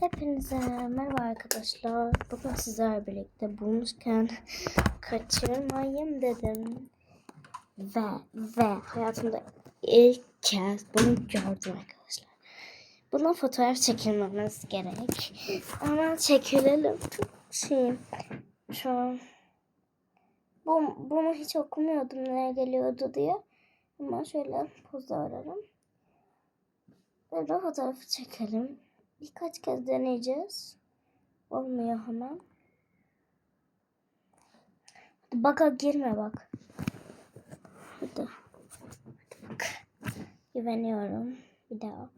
Hepinize merhaba arkadaşlar. Bugün sizlerle birlikte bulmuşken kaçırmayayım dedim. Ve ve hayatımda ilk kez bunu gördüm arkadaşlar. Buna fotoğraf çekilmemiz gerek. Hemen çekilelim. Şeyim. Şu an bu, bunu hiç okumuyordum nereye geliyordu diye. Ama şöyle poz verelim. Böyle fotoğrafı çekelim. Birkaç kez deneyeceğiz. Olmuyor hemen. Hadi baka girme bak. Hadi. Hadi bak. Güveniyorum. Bir daha.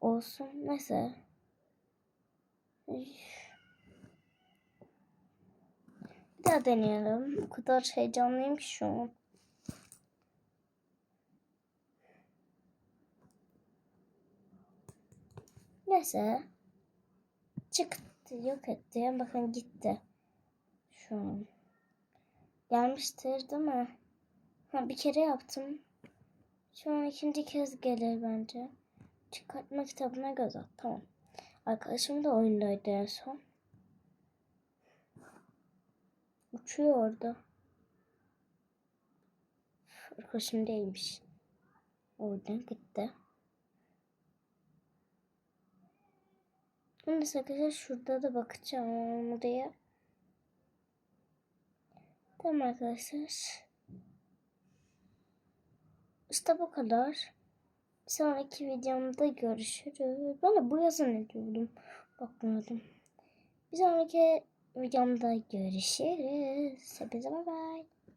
Olsun. Neyse. Üf. Bir daha deneyelim. O kadar heyecanlıyım ki şu an. Neyse. Çıktı, yok etti. Bakın gitti. Şu an. Gelmiştir değil mi? Ha, bir kere yaptım. Şu an ikinci kez gelir bence. Çıkartma kitabına göz at. Tamam. Arkadaşım da oyundaydı en son. Uçuyor orada. Arkadaşım değilmiş. Oradan gitti. Şimdi arkadaşlar şurada da bakacağım diye. Tamam arkadaşlar. İşte bu kadar. Sonraki videomda görüşürüz. Ben de bu yazı ne diyordum? Bakmadım. Bir sonraki videomda görüşürüz. Hepinize bay bay.